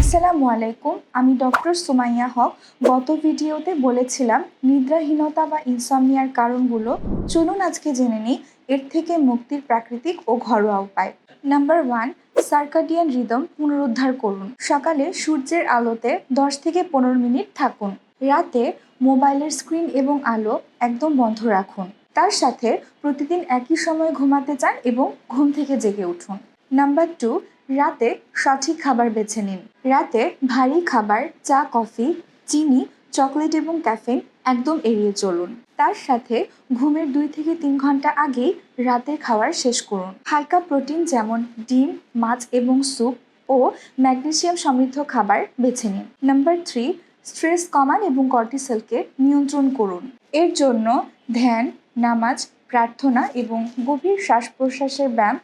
আসসালামু আলাইকুম, আমি ডক্টর সুমাইয়া হক। গত ভিডিওতে বলেছিলাম, নিদ্রাহীনতা বা ইনসমনিয়ার কারণগুলো। চলুন আজকে জেনে নিই, এর থেকে মুক্তির প্রাকৃতিক ও ঘরোয়া উপায়। নাম্বার ওয়ান সার্কাডিয়ান রিদম পুনরুদ্ধার করুন। সকালে সূর্যের আলোতে দশ থেকে পনেরো মিনিট থাকুন। রাতে মোবাইলের স্ক্রিন এবং আলো একদম বন্ধ রাখুন। তার সাথে প্রতিদিন একই সময় ঘুমাতে চান এবং ঘুম থেকে জেগে উঠুন। নাম্বার টু রাতে সঠিক খাবার বেছে নিন। রাতে ভারী খাবার, চা, কফি, চিনি, চকলেট এবং ক্যাফেন একদম এড়িয়ে চলুন। তার সাথে ঘুমের দুই থেকে তিন ঘণ্টা আগেই রাতের খাবার শেষ করুন। হালকা প্রোটিন যেমন ডিম, মাছ এবং স্যুপ ও ম্যাগনেসিয়াম সমৃদ্ধ খাবার বেছে নিন। নাম্বার থ্রি, স্ট্রেস কমান এবং কর্টিসেলকে নিয়ন্ত্রণ করুন। এর জন্য ধ্যান, নামাজ, প্রার্থনা এবং গভীর শ্বাস প্রশ্বাসের ব্যায়াম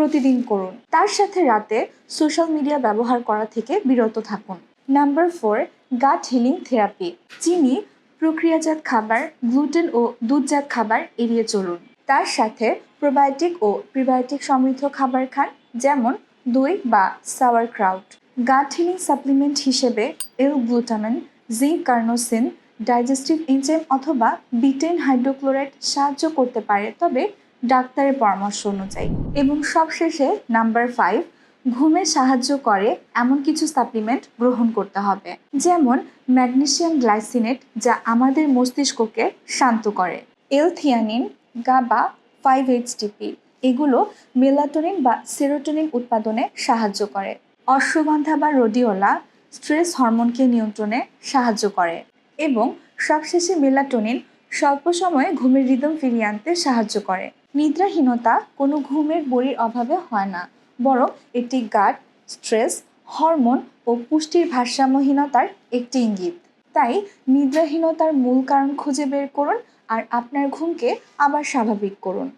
প্রতিদিন করুন। তার সাথে রাতে সোশ্যাল মিডিয়া ব্যবহার করা থেকে বিরত থাকুন। Number four gut healing therapy চিনি, প্রক্রিয়াজাত খাবার গ্লুটেন ও দুধজাত খাবার এড়িয়ে চলুন। তার সাথে প্রোবায়োটিক ও প্রিবায়োটিক সমৃদ্ধ খাবার খান, যেমন দই বা sauerkraut gut healing supplement হিসেবে L glutamine zinc carnosine digestive enzyme অথবা বিটেন হাইড্রোক্লোরাইড সাহায্য করতে পারে, তবে ডাক্তারের পরামর্শ অনুযায়ী। এবং সবশেষে নাম্বার ফাইভ ঘুমে সাহায্য করে এমন কিছু সাপ্লিমেন্ট গ্রহণ করতে হবে। যেমন ম্যাগনেসিয়াম গ্লাইসিনেট যা আমাদের মস্তিষ্ককে শান্ত করে। L theanine GABA five HTP এগুলো মেলাটোনিন বা সেরোটোনিন উৎপাদনে সাহায্য করে। অশ্বগন্ধা বা রোডিওলা স্ট্রেস হরমোনকে নিয়ন্ত্রণে সাহায্য করে। এবং সবশেষে মেলাটোনিন স্বল্প সময়ে ঘুমের রিদম ফিরিয়ে আনতে সাহায্য করে। নিদ্রাহীনতা কোনো ঘুমের বড়ির অভাবে হয় না, বরং এটি গাট স্ট্রেস, হরমোন ও পুষ্টির ভারসাম্যহীনতার একটি ইঙ্গিত। তাই নিদ্রাহীনতার মূল কারণ খুঁজে বের করুন আর আপনার ঘুমকে আবার স্বাভাবিক করুন।